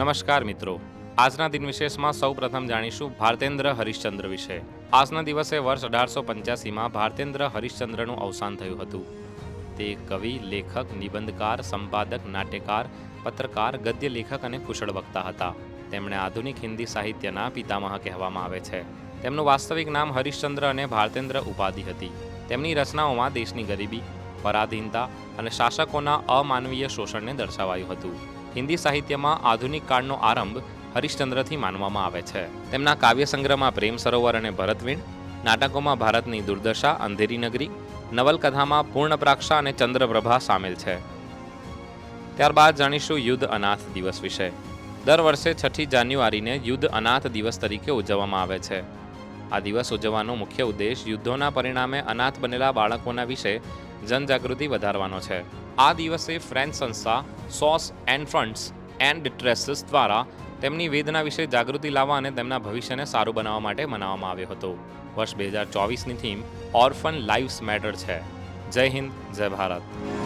નમસ્કાર મિત્રો. આજના દિન વિશેષમાં સૌ પ્રથમ જાણીશું ભારતેન્દ્ર હરિશ્ચંદ્ર વિશે. આજના દિવસે વર્ષ અઢારસો પંચ્યાસીમાં ભારતેન્દ્ર હરિશ્ચંદ્રનું અવસાન થયું હતું. તે કવિ, લેખક, નિબંધકાર, સંપાદક, નાટ્યકાર, પત્રકાર ગદ્ય લેખક અને કુશળ વક્તા હતા. તેમણે આધુનિક હિન્દી સાહિત્યના પિતામહ કહેવામાં આવે છે. તેમનું વાસ્તવિક નામ હરિશ્ચંદ્ર અને ભારતેન્દ્ર ઉપાધિ હતી. તેમની રચનાઓમાં દેશની ગરીબી, પરાધીનતા અને શાસકોના અમાનવીય શોષણને દર્શાવાયું હતું. હિન્દી સાહિત્યમાં આધુનિક કાળનો આરંભ હરિશ્ચંદ્રથી માનવામાં આવે છે. તેમના કાવ્ય સંગ્રહમાં પ્રેમ સરોવર અને ભરતવીણ, નાટકોમાં ભારતની દુર્દશા, અંધેરી નગરી, નવલકથામાં પૂર્ણપ્રાક્ષા અને ચંદ્રપ્રભા સામેલ છે. ત્યારબાદ જાણીશું યુદ્ધ અનાથ દિવસ વિશે. દર વર્ષે છઠ્ઠી જાન્યુઆરીને યુદ્ધ અનાથ દિવસ તરીકે ઉજવવામાં આવે છે. આ દિવસ ઉજવવાનો મુખ્ય ઉદ્દેશ યુદ્ધોના પરિણામે અનાથ બનેલા બાળકોના વિશે જનજાગૃતિ વધારવાનો છે. આ દિવસે ફ્રેન્ચ સંસ્થા સોસ એન્ડ ફંડ્સ એન્ડ ડિટ્રેસીસ દ્વારા તેમની વેદના વિશે જાગૃતિ લાવવા અને તેમના ભવિષ્યને સારું બનાવવા માટે મનાવવામાં આવ્યો હતો. વર્ષ બે હજાર ચોવીસની થીમ ઓર્ફન લાઈવ્સ મેટર છે. જય હિન્દ, જય ભારત.